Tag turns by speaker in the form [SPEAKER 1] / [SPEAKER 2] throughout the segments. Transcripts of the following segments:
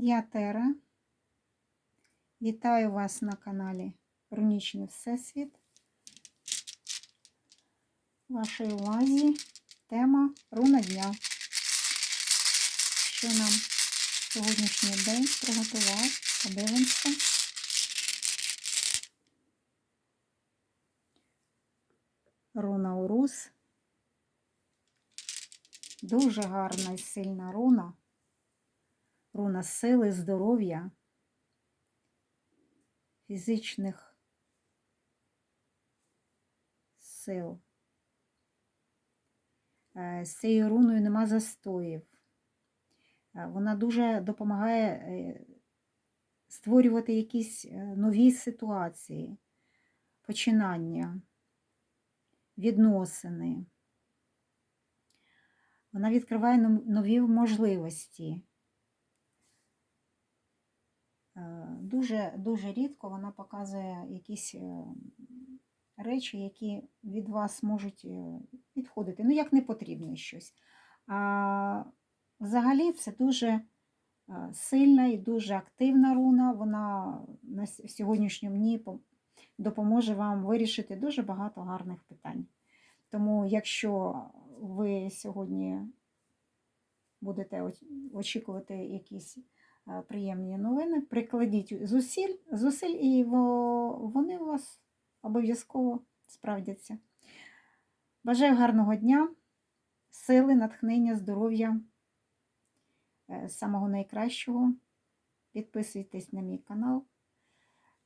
[SPEAKER 1] Я Тера. Вітаю вас на каналі Рунічний Всесвіт. Вашій увазі тема руна дня. Що нам сьогоднішній день приготував? Подивимося. Руна Урус. Дуже гарна і сильна руна. Руна сили, здоров'я, фізичних сил. Е, З цією руною нема застоїв. Е, Вона дуже допомагає е, створювати якісь нові ситуації, починання, відносини. Вона відкриває нові можливості. Дуже, дуже рідко вона показує якісь е, речі, які від вас можуть е, відходити. Ну, як не потрібне щось. А взагалі це дуже е, сильна і дуже активна руна. Вона на сьогоднішньому дні допоможе вам вирішити дуже багато гарних питань. Тому, якщо ви сьогодні будете очікувати якісь приємні новини, прикладіть зусиль, зусиль і вони у вас обов'язково справдяться. Бажаю гарного дня, сили, натхнення, здоров'я, е, самого найкращого. Підписуйтесь на мій канал,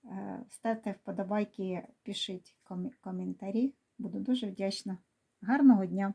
[SPEAKER 1] е, ставте вподобайки, пишіть коментарі. Буду дуже вдячна. Гарного дня!